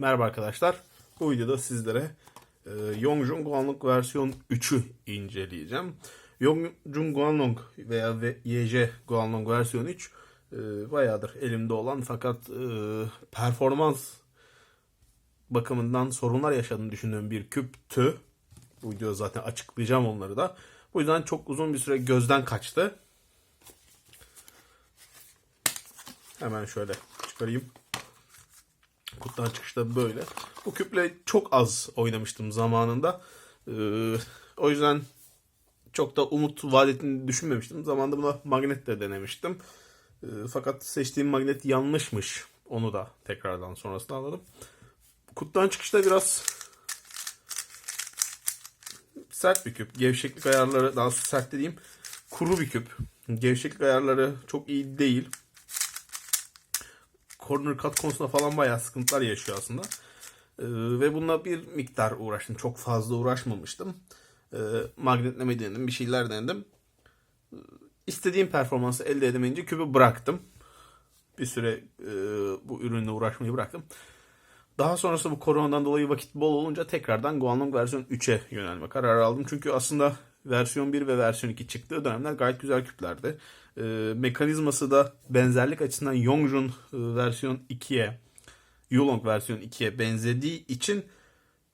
Merhaba arkadaşlar. Bu videoda sizlere e, Yongjung Guanlong versiyon 3'ü inceleyeceğim. Yongjung Guanlong veya ve- YJ Guanlong versiyon 3 e, bayağıdır elimde olan fakat e, performans bakımından sorunlar yaşadığını düşündüğüm bir küptü. Bu videoda zaten açıklayacağım onları da. Bu yüzden çok uzun bir süre gözden kaçtı. Hemen şöyle çıkarayım. Kutudan çıkışta böyle. Bu küple çok az oynamıştım zamanında. Ee, o yüzden çok da umut vaat ettiğini düşünmemiştim. Zamanında buna magnet de denemiştim. Ee, fakat seçtiğim magnet yanlışmış. Onu da tekrardan sonrasında anladım. Kutudan çıkışta biraz sert bir küp. Gevşeklik ayarları daha sert dediğim kuru bir küp. Gevşeklik ayarları çok iyi değil corner cut konusunda falan bayağı sıkıntılar yaşıyor aslında. Ee, ve bununla bir miktar uğraştım. Çok fazla uğraşmamıştım. Ee, magnetleme denedim. Bir şeyler denedim. Ee, İstediğim performansı elde edemeyince küpü bıraktım. Bir süre e, bu ürünle uğraşmayı bıraktım. Daha sonrası bu koronadan dolayı vakit bol olunca tekrardan Guanlong versiyon 3'e yönelme kararı aldım. Çünkü aslında versiyon 1 ve versiyon 2 çıktığı dönemler gayet güzel küplerdi. Ee, mekanizması da benzerlik açısından Yongjun e, versiyon 2'ye, Yulong versiyon 2'ye benzediği için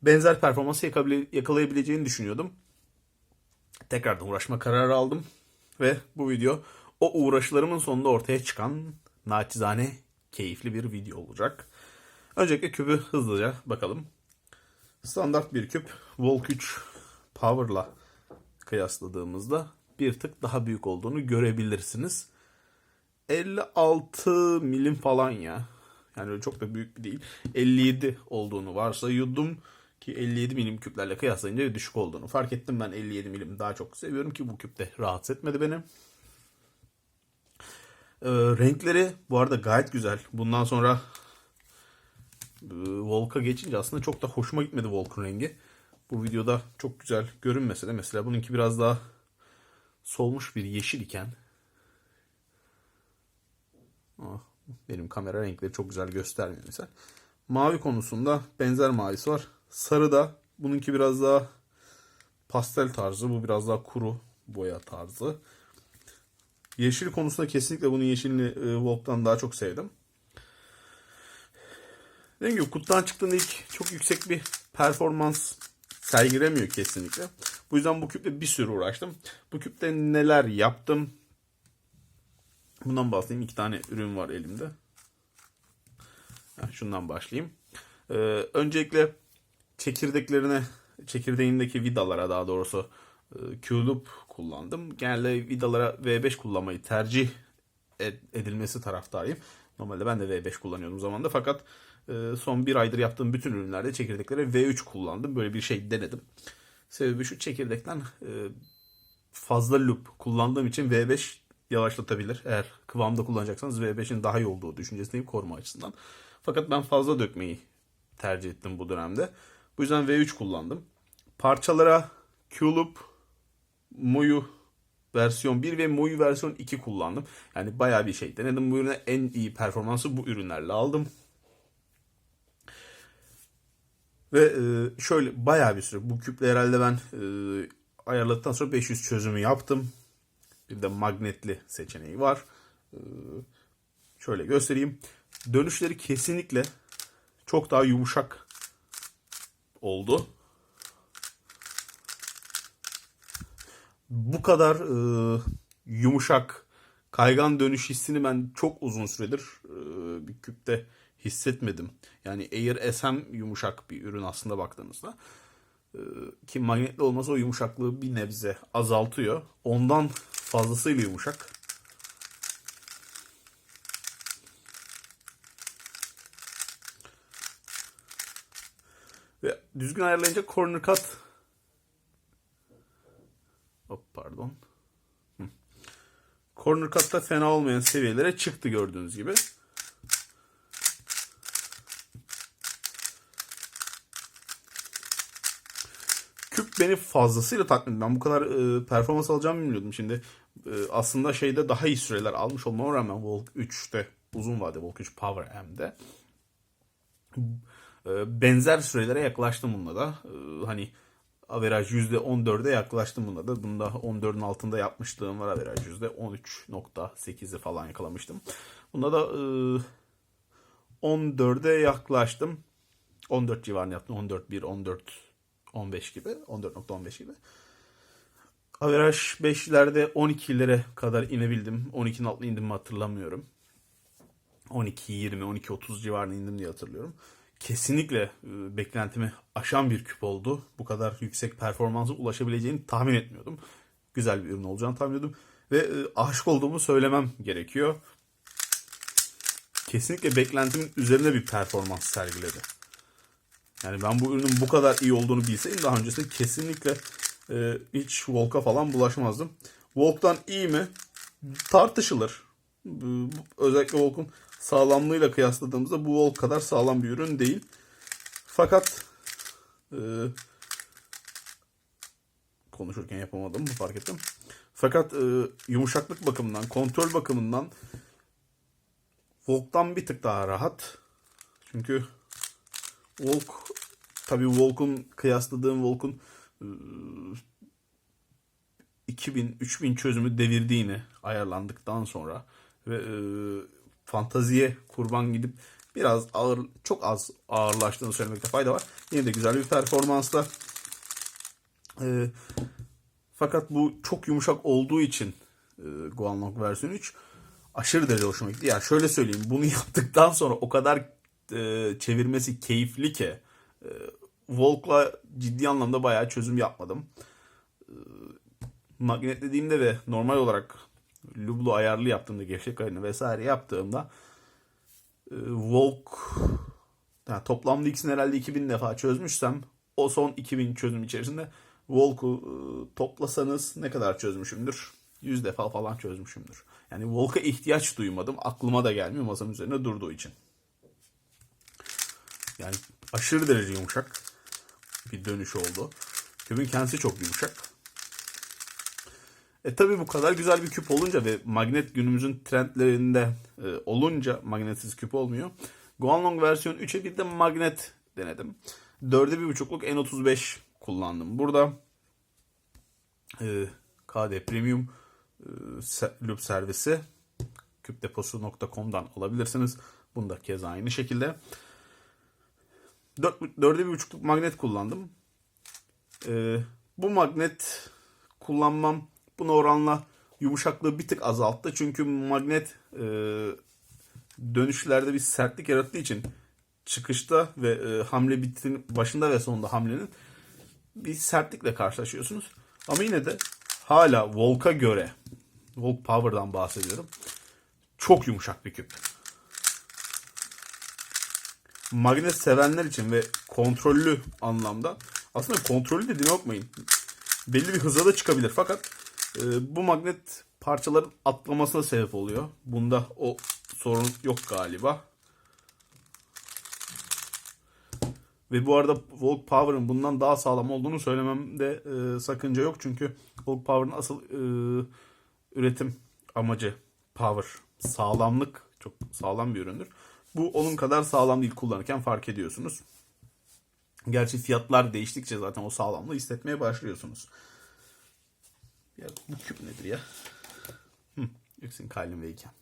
benzer performansı yakalayabileceğini düşünüyordum. Tekrardan uğraşma kararı aldım. Ve bu video o uğraşlarımın sonunda ortaya çıkan naçizane keyifli bir video olacak. Öncelikle küpü hızlıca bakalım. Standart bir küp Volk 3 Power'la kıyasladığımızda bir tık daha büyük olduğunu görebilirsiniz. 56 milim falan ya. Yani öyle çok da büyük değil. 57 olduğunu varsayıyordum ki 57 milim küplerle kıyaslayınca düşük olduğunu fark ettim. Ben 57 milim daha çok seviyorum ki bu küp de rahatsız etmedi beni. Ee, renkleri bu arada gayet güzel. Bundan sonra e, Volk'a geçince aslında çok da hoşuma gitmedi Volk'un rengi. Bu videoda çok güzel görünmese de mesela bununki biraz daha solmuş bir yeşil iken Ah, benim kamera renkleri çok güzel göstermiyor mesela. Mavi konusunda benzer mavisi var. Sarı da bununki biraz daha pastel tarzı. Bu biraz daha kuru boya tarzı. Yeşil konusunda kesinlikle bunun yeşilini e, Volk'tan daha çok sevdim. Dediğim gibi kutudan çıktığında ilk çok yüksek bir performans sergilemiyor kesinlikle. Bu yüzden bu küple bir sürü uğraştım. Bu küpte neler yaptım? Bundan bahsedeyim. İki tane ürün var elimde. Şundan başlayayım. Ee, öncelikle çekirdeklerine, çekirdeğindeki vidalara daha doğrusu e, Q-Loop kullandım. Genelde vidalara V5 kullanmayı tercih ed- edilmesi taraftarıyım. Normalde ben de V5 kullanıyordum zamanda fakat son bir aydır yaptığım bütün ürünlerde çekirdeklere V3 kullandım. Böyle bir şey denedim. Sebebi şu çekirdekten e, fazla loop kullandığım için V5 yavaşlatabilir. Eğer kıvamda kullanacaksanız V5'in daha iyi olduğu düşüncesindeyim koruma açısından. Fakat ben fazla dökmeyi tercih ettim bu dönemde. Bu yüzden V3 kullandım. Parçalara Q-Loop, Moyu versiyon 1 ve Moyu versiyon 2 kullandım. Yani bayağı bir şey denedim bu ürüne. En iyi performansı bu ürünlerle aldım. Ve e, şöyle bayağı bir süre bu küple herhalde ben e, ayarladıktan sonra 500 çözümü yaptım. Bir de magnetli seçeneği var. E, şöyle göstereyim. Dönüşleri kesinlikle çok daha yumuşak oldu. Bu kadar yumuşak kaygan dönüş hissini ben çok uzun süredir bir küpte hissetmedim. Yani Air SM yumuşak bir ürün aslında baktığınızda. E, ki magnetli olması o yumuşaklığı bir nebze azaltıyor. Ondan fazlasıyla yumuşak. Ve düzgün ayarlayınca corner cut Hop pardon. Corner cut'ta fena olmayan seviyelere çıktı gördüğünüz gibi. Beni fazlasıyla tatmin. Ben bu kadar e, performans alacağımı bilmiyordum. Şimdi e, aslında şeyde daha iyi süreler almış olmama rağmen Volk 3'te uzun vade Volk 3 Power M'de e, benzer sürelere yaklaştım bununla da. E, hani averaj %14'e yaklaştım bunda da. Bunda 14'ün altında yapmışlığım var averaj %13.8'i falan yakalamıştım. Bunda da e, 14'e yaklaştım. 14 civarında yaptım. 14 1 14 15 gibi. 14.15 gibi. Averaj 5'lerde 12'lere kadar inebildim. 12'nin altına indim mi hatırlamıyorum. 12 20 12 30 civarında indim diye hatırlıyorum. Kesinlikle e, beklentimi aşan bir küp oldu. Bu kadar yüksek performansa ulaşabileceğini tahmin etmiyordum. Güzel bir ürün olacağını tahmin ediyordum. Ve e, aşık olduğumu söylemem gerekiyor. Kesinlikle beklentimin üzerinde bir performans sergiledi. Yani ben bu ürünün bu kadar iyi olduğunu bilseydim daha öncesinde kesinlikle e, hiç Volk'a falan bulaşmazdım. Volk'tan iyi mi? Tartışılır. Özellikle Volk'un sağlamlığıyla kıyasladığımızda bu Volk kadar sağlam bir ürün değil. Fakat e, konuşurken yapamadım mı fark ettim. Fakat e, yumuşaklık bakımından, kontrol bakımından Volk'tan bir tık daha rahat. Çünkü Volk tabii Volk'un kıyasladığım Volk'un e, 2000-3000 çözümü devirdiğini ayarlandıktan sonra ve e, fantaziye kurban gidip biraz ağır çok az ağırlaştığını söylemekte fayda var. Yine de güzel bir performansla. E, fakat bu çok yumuşak olduğu için e, Guanlong versiyon 3 aşırı derece hoşuma gitti. Yani şöyle söyleyeyim bunu yaptıktan sonra o kadar e, çevirmesi keyifli ki e, Volk'la ciddi anlamda bayağı çözüm yapmadım. E, magnetlediğimde ve normal olarak Lublo ayarlı yaptığımda gevşek ayarını vesaire yaptığımda e, Volk yani toplamda ikisini herhalde 2000 defa çözmüşsem o son 2000 çözüm içerisinde Volk'u e, toplasanız ne kadar çözmüşümdür? 100 defa falan çözmüşümdür. Yani Volk'a ihtiyaç duymadım. Aklıma da gelmiyor masanın üzerinde durduğu için. Yani aşırı derece yumuşak bir dönüş oldu. Küpün kendisi çok yumuşak. E tabi bu kadar güzel bir küp olunca ve magnet günümüzün trendlerinde e, olunca magnetsiz küp olmuyor. Guanlong versiyon 3'e bir de magnet denedim. 4'e 1.5'luk N35 kullandım. Burada e, KD Premium e, loop servisi küpdeposu.com'dan alabilirsiniz. Bunda keza aynı şekilde. 4, 4'e 1.5'luk magnet kullandım. Ee, bu magnet kullanmam buna oranla yumuşaklığı bir tık azalttı. Çünkü magnet e, dönüşlerde bir sertlik yarattığı için çıkışta ve e, hamle bitin başında ve sonunda hamlenin bir sertlikle karşılaşıyorsunuz. Ama yine de hala Volk'a göre Volk Power'dan bahsediyorum. Çok yumuşak bir küp magnet sevenler için ve kontrollü anlamda aslında kontrollü dediğine bakmayın. Belli bir hıza da çıkabilir fakat e, bu magnet parçaların atlamasına sebep oluyor. Bunda o sorun yok galiba. Ve bu arada Volk Power'ın bundan daha sağlam olduğunu söylememde e, sakınca yok. Çünkü Volk Power'ın asıl e, üretim amacı power, sağlamlık. Çok sağlam bir üründür. Bu onun kadar sağlam değil kullanırken fark ediyorsunuz. Gerçi fiyatlar değiştikçe zaten o sağlamlığı hissetmeye başlıyorsunuz. Ya bu küp nedir ya? Hı, Yüksün Kalin ve iken.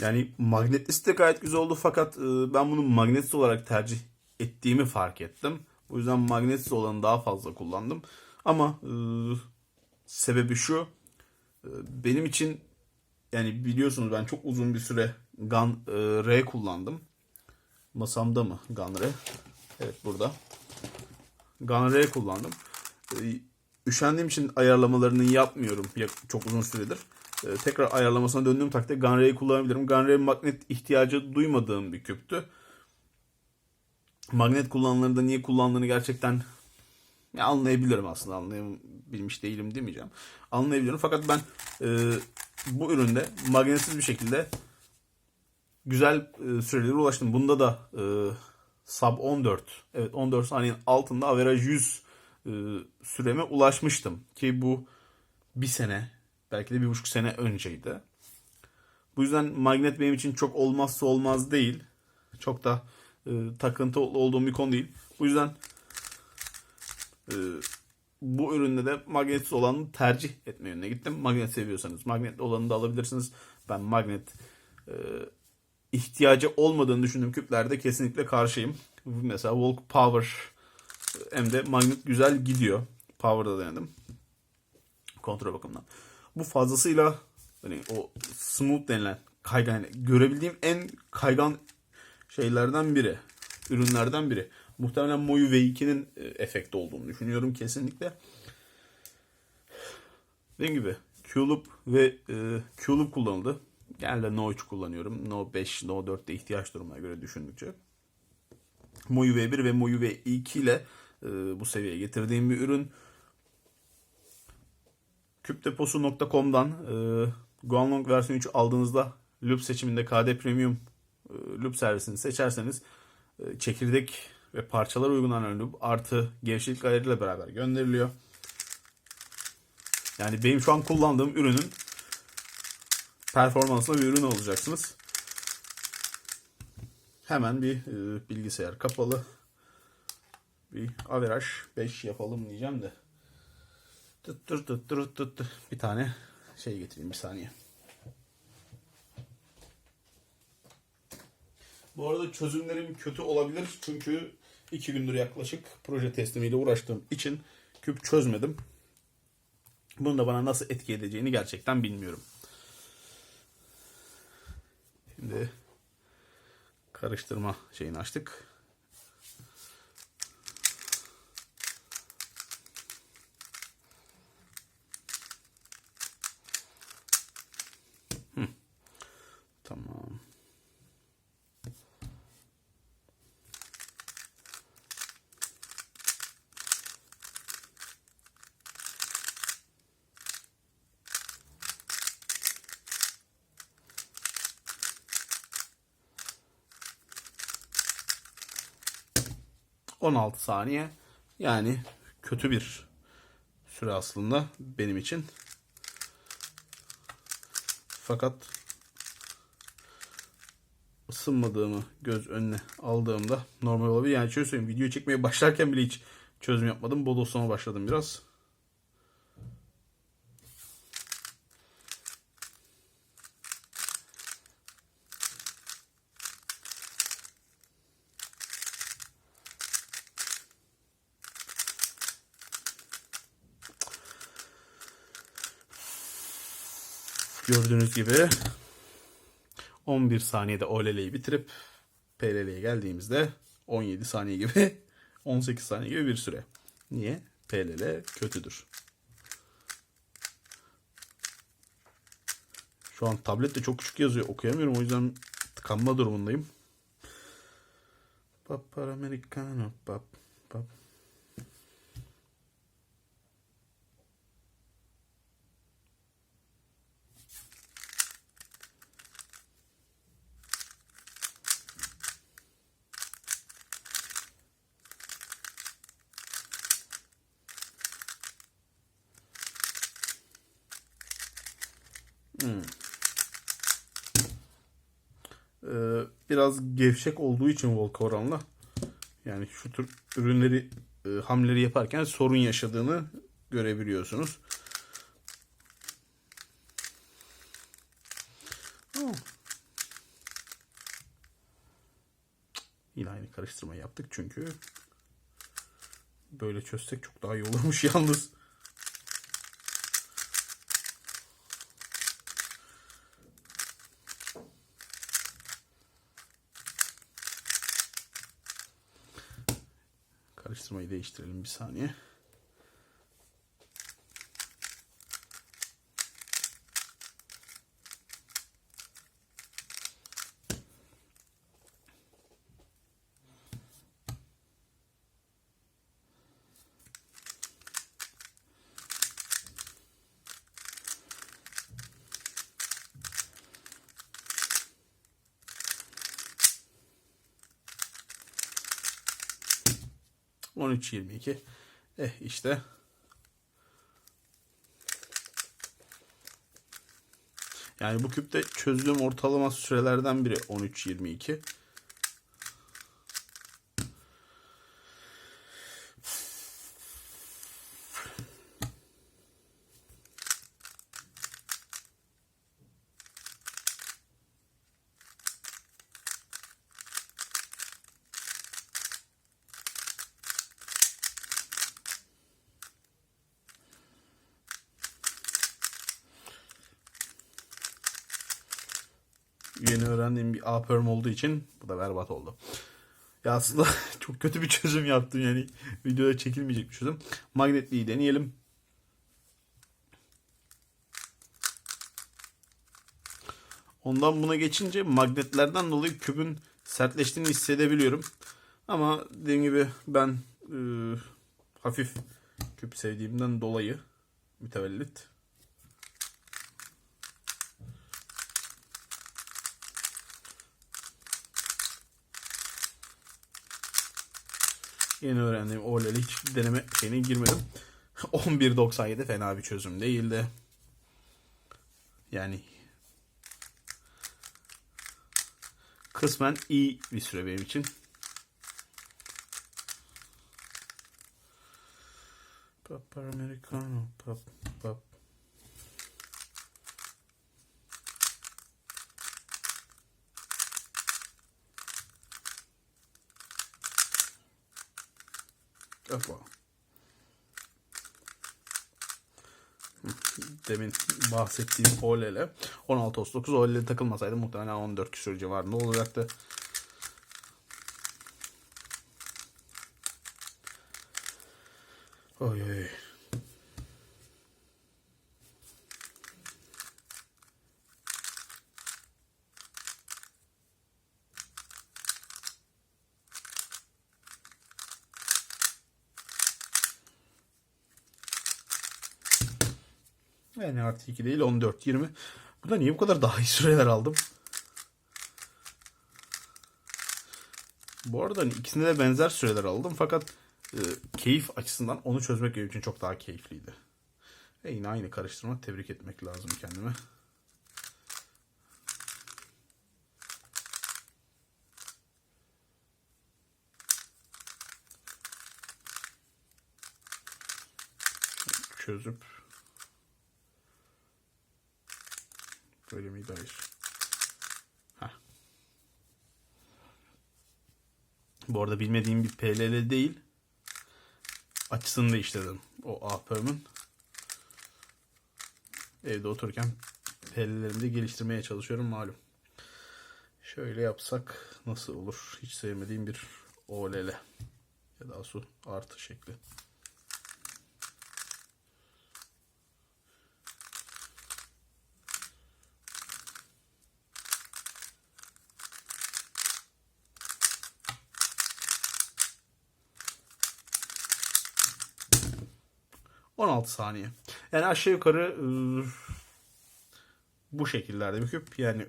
Yani magnetlisi de gayet güzel oldu fakat e, ben bunu magnetsiz olarak tercih ettiğimi fark ettim. O yüzden magnetsiz olanı daha fazla kullandım. Ama e, sebebi şu. E, benim için yani biliyorsunuz ben çok uzun bir süre Gun e, R kullandım. Masamda mı Gun R? Evet burada. Gun R kullandım. E, üşendiğim için ayarlamalarını yapmıyorum ya- çok uzun süredir. E, tekrar ayarlamasına döndüğüm takdirde Gun R'yi kullanabilirim. Gun R magnet ihtiyacı duymadığım bir küptü. Magnet kullanıldığında niye kullandığını gerçekten ya anlayabiliyorum aslında anlayabilmiş değilim demeyeceğim. Anlayabiliyorum fakat ben e, bu üründe magnetsiz bir şekilde güzel e, sürelere ulaştım. Bunda da e, sub 14 evet 14 saniyenin altında averaj 100 e, süreme ulaşmıştım. Ki bu bir sene belki de bir buçuk sene önceydi. Bu yüzden magnet benim için çok olmazsa olmaz değil. Çok da e, takıntı olduğum bir konu değil. Bu yüzden e, bu üründe de magnetsiz olanı tercih etme yönüne gittim. Magnet seviyorsanız magnet olanı da alabilirsiniz. Ben magnet e, ihtiyacı olmadığını düşündüğüm küplerde kesinlikle karşıyım. Mesela Volk Power hem de magnet güzel gidiyor. Power'da denedim. Kontrol bakımından. Bu fazlasıyla hani o smooth denilen kaygan yani görebildiğim en kaygan şeylerden biri. Ürünlerden biri. Muhtemelen Moyu V2'nin e, efekti olduğunu düşünüyorum kesinlikle. Dediğim gibi Q-Loop ve e, Q-Loop kullanıldı. Genelde No 3 kullanıyorum. No 5, No 4'te ihtiyaç durumuna göre düşündükçe. Moyu V1 ve Moyu V2 ile e, bu seviyeye getirdiğim bir ürün. Küpdeposu.com'dan e, Guanlong versiyon 3 aldığınızda loop seçiminde KD Premium e, loop servisini seçerseniz e, çekirdek ve parçalar uygulanan loop artı gevşeklik ayarıyla beraber gönderiliyor. Yani benim şu an kullandığım ürünün performanslı bir ürün olacaksınız. Hemen bir e, bilgisayar kapalı. Bir averaj 5 yapalım diyeceğim de. Tut tut tut tut tut tut. Bir tane şey getireyim bir saniye. Bu arada çözümlerim kötü olabilir çünkü iki gündür yaklaşık proje teslimiyle uğraştığım için küp çözmedim. Bunun da bana nasıl etki edeceğini gerçekten bilmiyorum. Şimdi karıştırma şeyini açtık. Hı. Tamam. ...16 saniye. Yani kötü bir süre aslında benim için. Fakat ısınmadığımı göz önüne aldığımda normal olabilir. Yani şöyle söyleyeyim video çekmeye başlarken bile hiç çözüm yapmadım. Bodoslama başladım biraz. Gördüğünüz gibi 11 saniyede OLL'yi bitirip PLL'ye geldiğimizde 17 saniye gibi 18 saniye gibi bir süre. Niye? PLL kötüdür. Şu an tablette çok küçük yazıyor. Okuyamıyorum. O yüzden tıkanma durumundayım. Paparamericano pap pap. Ee, biraz gevşek olduğu için Volka oranla yani şu tür ürünleri e, hamleleri yaparken sorun yaşadığını görebiliyorsunuz. Oh. Yine aynı karıştırmayı yaptık çünkü böyle çözsek çok daha iyi olurmuş yalnız. Karıştırmayı değiştirelim bir saniye. On üç yirmi iki. Eh işte. Yani bu küpte çözdüğüm ortalama sürelerden biri 13-22. Yeni öğrendiğim bir A perm olduğu için bu da berbat oldu. Ya aslında çok kötü bir çözüm yaptım yani videoda çekilmeyecek bir çözüm. Magnetliyi deneyelim. Ondan buna geçince magnetlerden dolayı küpün sertleştiğini hissedebiliyorum. Ama dediğim gibi ben e, hafif küp sevdiğimden dolayı mütevellit. Yeni öğrendiğim OLED'e hiç deneme şeyine girmedim. 11.97 fena bir çözüm değildi. Yani kısmen iyi bir süre benim için. Papa Americano, pop, pop. Hoppa. Demin bahsettiğim OLED'le 16 Ağustos 9 OLED'e takılmasaydı muhtemelen 14 küsur civarında olacaktı. Oy oy. Yani artı 2 değil 14 20. Burada niye bu kadar daha iyi süreler aldım? Bu arada hani ikisinde de benzer süreler aldım fakat e, keyif açısından onu çözmek benim için çok daha keyifliydi. Ve yine aynı karıştırma tebrik etmek lazım kendime. Çözüp Böyle miydi? Hayır. Heh. Bu arada bilmediğim bir PLL değil. Açısını değiştirdim. O APM'ın. Evde otururken PLL'lerimi de geliştirmeye çalışıyorum malum. Şöyle yapsak nasıl olur? Hiç sevmediğim bir OLL. Ya da su artı şekli. ...16 saniye. Yani aşağı yukarı... ıı, ...bu şekillerde bir küp. Yani...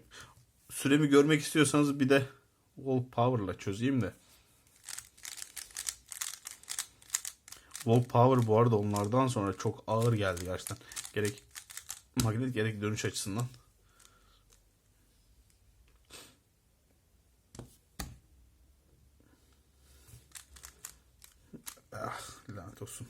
...süremi görmek istiyorsanız bir de... ...wall power'la çözeyim de... Wall power bu arada onlardan sonra çok ağır geldi gerçekten. Gerek magnet gerek dönüş açısından. Ah lanet olsun.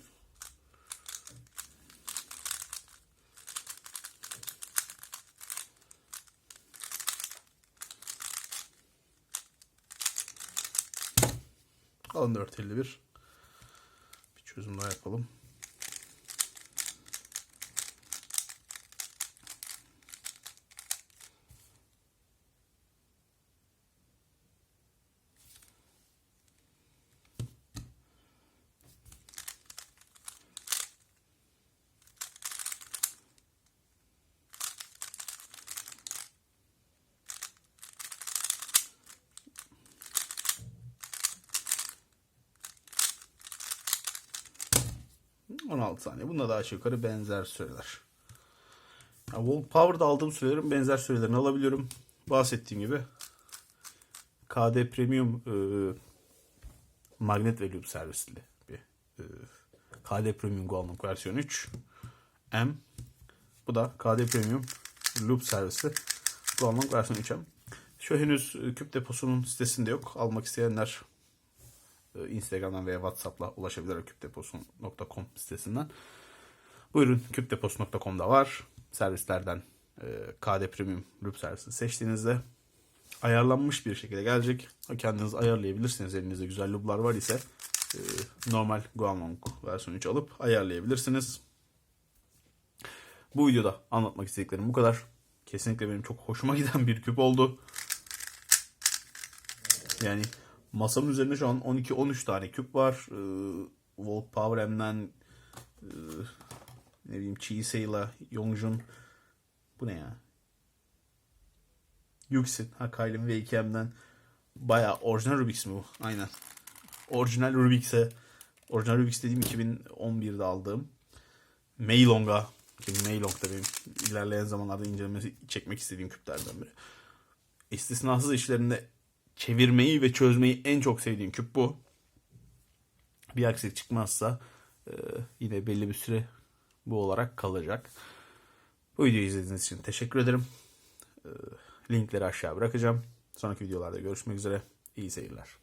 Alın 451. Bir çözüm daha yapalım. Hı, 16 saniye. Bunda da aşağı yukarı benzer süreler. Ya, Wall Power'da aldığım sürelerin benzer sürelerini alabiliyorum. Bahsettiğim gibi KD Premium e, magnet ve loop servisli bir e, KD Premium Gold'un versiyon 3 M bu da KD Premium loop servisi. Guangdong versiyon 3'e. Şu henüz küp deposunun sitesinde yok. Almak isteyenler Instagram'dan veya WhatsApp'la ulaşabilir küpdeposu.com sitesinden. Buyurun küpdeposu.com'da var. Servislerden e, KD Premium loop servisi seçtiğinizde ayarlanmış bir şekilde gelecek. Kendiniz ayarlayabilirsiniz. Elinizde güzel loop'lar var ise e, normal Guangdong versiyon 3 alıp ayarlayabilirsiniz. Bu videoda anlatmak istediklerim bu kadar. Kesinlikle benim çok hoşuma giden bir küp oldu. Yani masamın üzerinde şu an 12-13 tane küp var. Ee, Volt Power M'den e, ne bileyim Chisei'la Yongjun bu ne ya? Yuxin, ha Kailin ve 2M'den baya orijinal Rubik's mi bu? Aynen. Orijinal Rubik'se orijinal Rubik's dediğim 2011'de aldığım Meilong'a ki Meilong da benim ilerleyen zamanlarda incelemesi çekmek istediğim küplerden biri. İstisnasız işlerinde çevirmeyi ve çözmeyi en çok sevdiğim küp bu. Bir aksilik çıkmazsa e, yine belli bir süre bu olarak kalacak. Bu videoyu izlediğiniz için teşekkür ederim. E, linkleri aşağı bırakacağım. Sonraki videolarda görüşmek üzere. İyi seyirler.